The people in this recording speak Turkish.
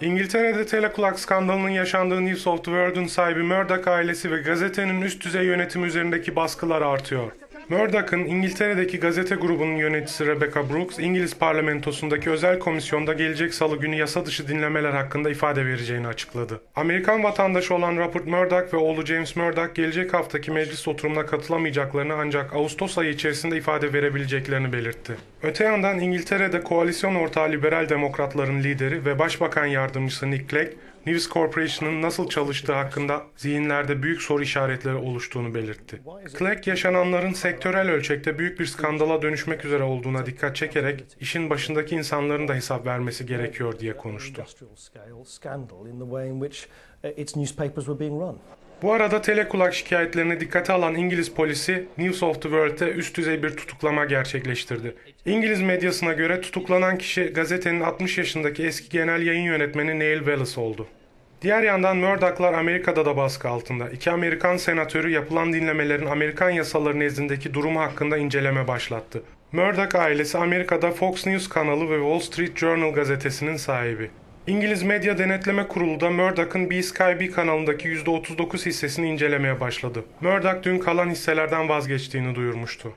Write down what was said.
İngiltere'de telekulak skandalının yaşandığı News of the World'un sahibi Murdoch ailesi ve gazetenin üst düzey yönetimi üzerindeki baskılar artıyor. Murdoch'ın İngiltere'deki gazete grubunun yöneticisi Rebecca Brooks, İngiliz parlamentosundaki özel komisyonda gelecek salı günü yasa dışı dinlemeler hakkında ifade vereceğini açıkladı. Amerikan vatandaşı olan Rupert Murdoch ve oğlu James Murdoch gelecek haftaki meclis oturumuna katılamayacaklarını ancak Ağustos ayı içerisinde ifade verebileceklerini belirtti. Öte yandan İngiltere'de koalisyon ortağı liberal demokratların lideri ve başbakan yardımcısı Nick Clegg, News Corporation'ın nasıl çalıştığı hakkında zihinlerde büyük soru işaretleri oluştuğunu belirtti. Clegg yaşananların sektörel ölçekte büyük bir skandala dönüşmek üzere olduğuna dikkat çekerek işin başındaki insanların da hesap vermesi gerekiyor diye konuştu. Bu arada telekulak şikayetlerini dikkate alan İngiliz polisi News of the World'te üst düzey bir tutuklama gerçekleştirdi. İngiliz medyasına göre tutuklanan kişi gazetenin 60 yaşındaki eski genel yayın yönetmeni Neil Wallace oldu. Diğer yandan Murdoch'lar Amerika'da da baskı altında. İki Amerikan senatörü yapılan dinlemelerin Amerikan yasaları nezdindeki durumu hakkında inceleme başlattı. Murdoch ailesi Amerika'da Fox News kanalı ve Wall Street Journal gazetesinin sahibi. İngiliz Medya Denetleme Kurulu da Murdoch'ın B Sky B kanalındaki %39 hissesini incelemeye başladı. Murdoch dün kalan hisselerden vazgeçtiğini duyurmuştu.